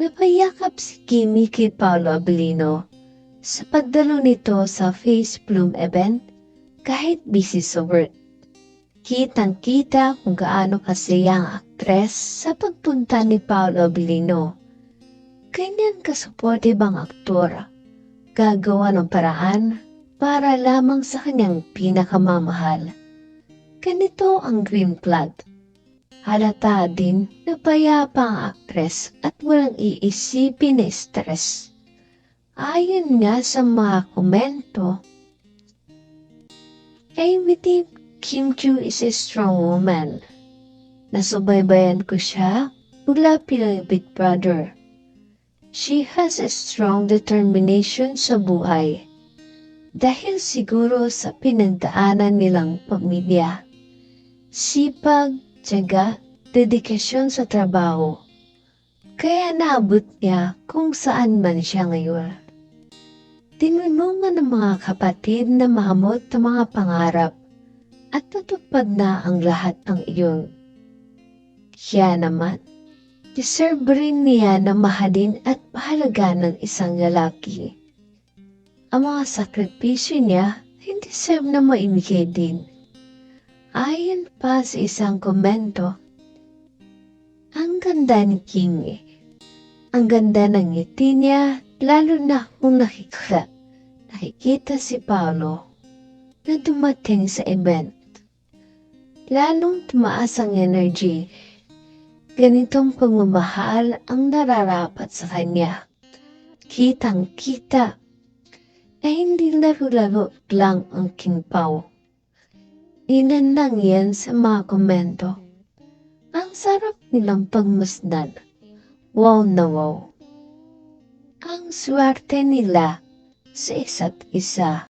Napayakap si Kimi kay Paolo Abilino sa pagdalo nito sa Face Bloom event kahit busy sa work. Kitang-kita kung gaano kasaya ang aktres sa pagpunta ni Paolo Abilino. Ganyan kasuportive ang aktor. Gagawa ng paraan para lamang sa kanyang pinakamamahal. Ganito ang green flag. Halata din na payapa ang aktres at walang iisipin na stress. Ayon nga sa mga komento, Amy Deep Kim Chu is a strong woman. Nasubaybayan ko siya mula bilang Big Brother. She has a strong determination sa buhay. Dahil siguro sa pinagdaanan nilang pamilya. Sipag, tiyaga, dedikasyon sa trabaho. Kaya naabot niya kung saan man siya ngayon. Tinulungan ng mga kapatid na mahamot ang mga pangarap at natupad na ang lahat ng iyon. Siya naman, deserve rin niya na mahalin at pahalaga ng isang lalaki. Ang mga sakripisyo niya, hindi deserve na maibigay din. Ayon pa sa isang komento, ang ganda ni King eh. Ang ganda ng ngiti niya, lalo na kung nakikita, nakikita si Paolo na dumating sa event. Lalong tumaas ang energy. Ganitong pagmamahal ang nararapat sa kanya. Kitang-kita na hindi laro-laro lang ang King Pao. Ilan lang yan sa mga komento. Ang sarap nilang pagmasdan. Wow na wow. Ang swerte nila sa isa't isa.